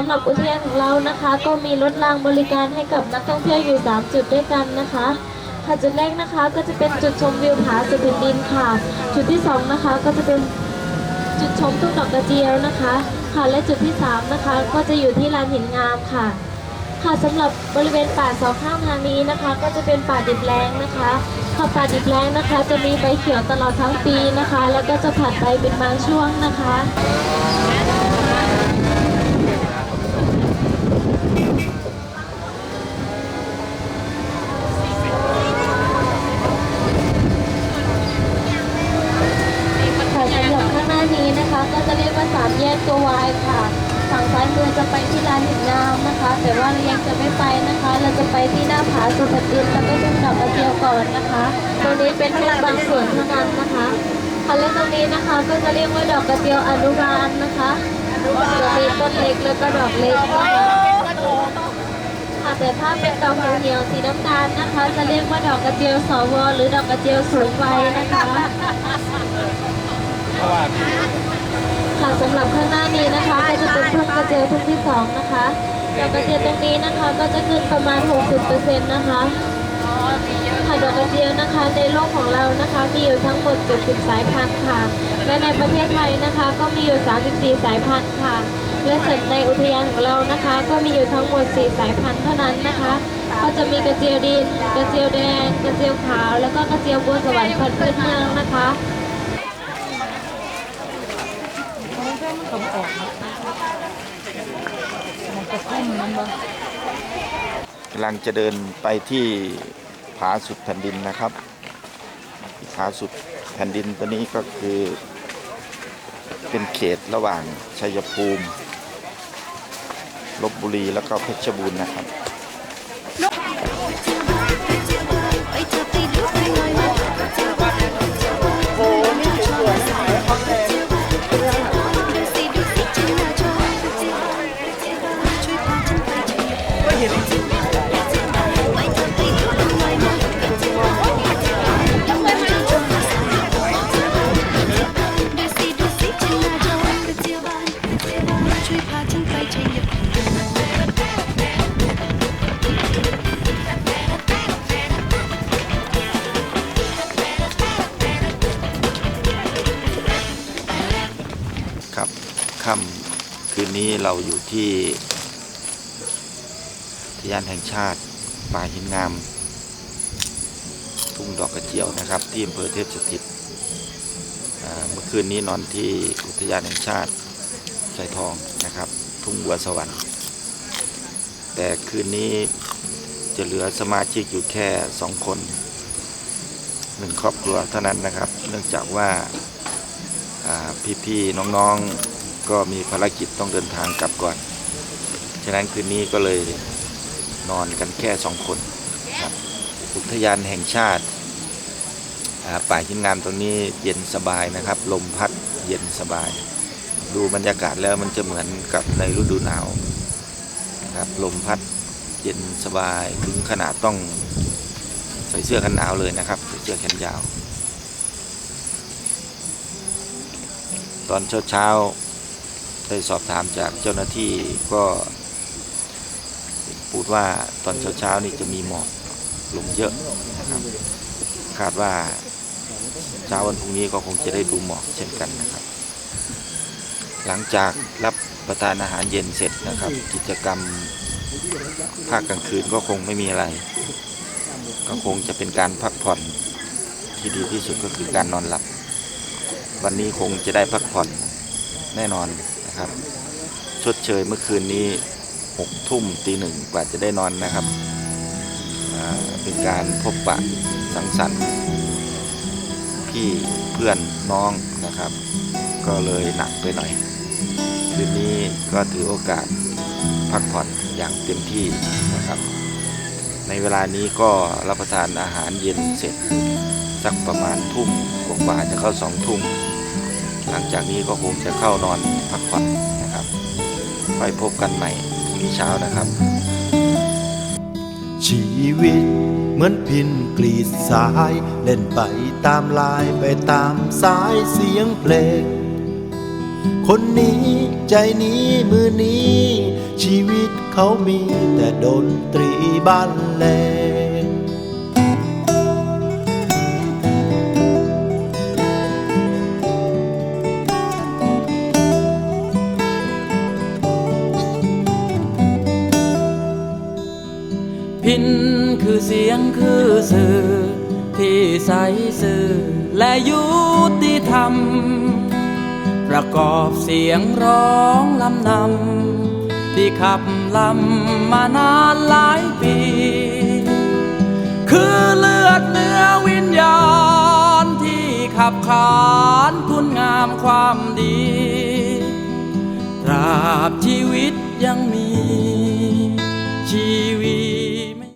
สำหรับอุทยานของเรานะคะ ก็มีรถรางบริการให้กับนักท่องเที่ยวอยู่ 3 จุดด้วยกันนะคะค่ะจุดแรกนะคะก็จะเป็นจุดชมวิวผาสุดแผ่นดินค่ะ จุดที่สองนะคะก็จะเป็นจุดชมทุ่งดอกกระเจียวนะคะ ค่ะและจุดที่สามนะคะ ก็จะอยู่ที่ลานหินงามค่ะ ค่ะสำหรับบริเวณป่าสองข้างทางนี้นะคะ ก็จะเป็นป่าดิบแรงนะคะค่ะป่าดิบแรงนะคะ จะมีใบเขียวตลอดทั้งปีนะคะ แล้วก็จะผัดใบเป็นบางช่วงนะคะ จะไปที่ลานหินงามนะคะ แต่ว่าเรายังจะไม่ไปนะคะ เราจะไปที่หน้าผาสุปฏินแล้วก็ทุ่งดอกกระเจียวก่อนนะคะตรงนี้เป็นแค่บางส่วนเท่านั้นนะคะค่ะและตรงนี้นะคะก็จะเรียกว่าดอกกระเจียวอนุบาลนะคะจะมีต้นเล็กแล้วก็ดอกเล็กนะคะค่ะแต่ถ้าเป็นดอกเหี่ยวสีน้ำตาลนะคะ จะเรียกว่าดอกกระเจียวสวหรือดอกกระเจียวสูงวัยนะคะ ค่ะสำหรับข้างหน้านี้นะคะ ก็จะเป็นทุ่งกระเจียวทุ่งที่สองนะคะดอกกระเจียวตรงนี้นะคะก็จะขึ้นประมาณ 60%นะคะค่ะดอกกระเจียวนะคะในโลกของเรานะคะมีอยู่ทั้งหมด 70 สายพันธุ์ค่ะ และในประเทศไทยนะคะก็มีอยู่ 34 สายพันธุ์ค่ะ และส่วนในอุทยานของเรานะคะ ก็มีอยู่ทั้งหมด 4 สายพันธุ์เท่านั้นนะคะ ก็จะมีกระเจียวดิน กระเจียวแดง กระเจียวขาว แล้วก็กระเจียวบัวสวรรค์พันธุ์พื้นเมืองนะคะ กำลังจะเดินไปที่ผาสุดแผ่นดินนะครับ ผาสุดแผ่นดินตัวนี้ก็คือเป็นเขตระหว่างชัยภูมิลบบุรีแล้วก็เพชรบูรณ์นะครับช่ำคืนนี้เราอยู่ที่ทยานแห่งชาติป่าหินงาม ทุ่งดอกกระเจียวนะครับ ที่อำเภอเทพสถิตเมื่อคืนนี้นอนที่อุทยานแห่งชาติใจทองนะครับ ทุ่งบัวสวรรค์แต่คืนนี้จะเหลือสมาชิกอยู่แค่สองคนหนึ่งครอบครัวเท่านั้นนะครับ เนื่องจากว่าอ่าพี่ๆน้องๆ ก็มีภารกิจต้องเดินทางกลับก่อน ฉะนั้นคืนนี้ก็เลยนอนกันแค่สองคนครับอุทยานแห่งชาติป่าหินงามตรงนี้เย็นสบายนะครับ ลมพัดเย็นสบาย ดูบรรยากาศแล้วมันจะเหมือนกับในฤดูหนาวนะครับลมพัดเย็นสบายถึงขนาดต้องใส่เสื้อกันหนาวเลยนะครับใส่เสื้อแขนยาว ตอนเช้าๆ ได้สอบถามจากเจ้าหน้าที่ก็พูดว่าตอนเช้าๆนี่จะมีหมอกลงเยอะนะครับ คาดว่าเช้าวันพรุ่งนี้ก็คงจะได้ดูหมอกเช่นกันนะครับ หลังจากรับประทานอาหารเย็นเสร็จนะครับ กิจกรรมภาคกลางคืนก็คงไม่มีอะไร ก็คงจะเป็นการพักผ่อนที่ดีที่สุดก็คือการนอนหลับ วันนี้คงจะได้พักผ่อนแน่นอน นะครับ ชดเชยเมื่อคืนนี้หกทุ่มตีหนึ่งกว่าจะได้นอนนะครับ เป็นการพบปะสังสรรค์พี่เพื่อนน้องนะครับ ก็เลยหนักไปหน่อย คืนนี้ก็ถือโอกาสพักผ่อนอย่างเต็มที่นะครับ ในเวลานี้ก็รับประทานอาหารเย็นเสร็จ สักประมาณทุ่มกว่าจะเข้าสองทุ่ม หลังจากนี้ก็คงจะเข้านอนพักผ่อนนะครับไว้พบกันใหม่พรุ่งนี้เช้านะครับ ชีวิตเหมือนพินกรีดสาย เล่นไปตามลายไปตามสายเสียงเพลง คนนี้ใจนี้มือนี้ ชีวิตเขามีแต่ดนตรีบ้านแลง พินคือเสียงคือสื่อ ที่ใสสื่อและยุติธรรม ประกอบเสียงร้องลำนำที่ขับลำมานานหลายปี คือเลือดเนื้อวิญญาณ ที่ขับขานคุณงามความดีตราบชีวิตยังมีชี